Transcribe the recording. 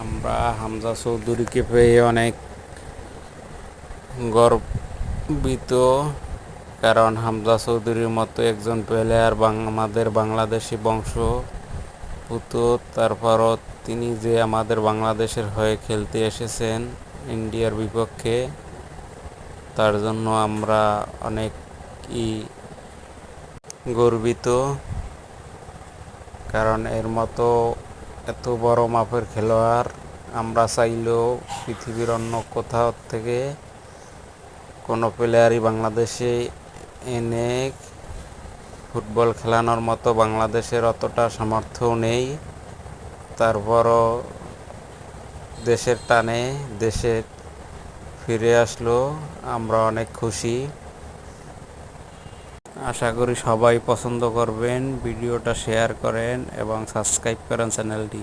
আমরা হামজা চৌধুরীকে পেয়ে অনেক গর্বিত, কারণ হামজা চৌধুরীর মতো একজন প্লেয়ার আমাদের বাংলাদেশি বংশ বংশভূত তারপরও তিনি যে আমাদের বাংলাদেশের হয়ে খেলতে এসেছেন ইন্ডিয়ার বিপক্ষে, তার জন্য আমরা অনেকই গর্বিত, কারণ এর মতো এত বড় মাপের খেলোয়াড়, আমরা চাইলেও পৃথিবীর অন্য কোথাও থেকে কোনো প্লেয়ারই বাংলাদেশে এনে ফুটবল খেলানোর মতো বাংলাদেশের অতটা সামর্থ্যও নেই। তারপরও দেশের টানে দেশে ফিরে আসলো, আমরা অনেক খুশি। আশা করি সবাই পছন্দ করবেন ভিডিওটা শেয়ার করেন এবং সাবস্ক্রাইব করেন চ্যানেলটি।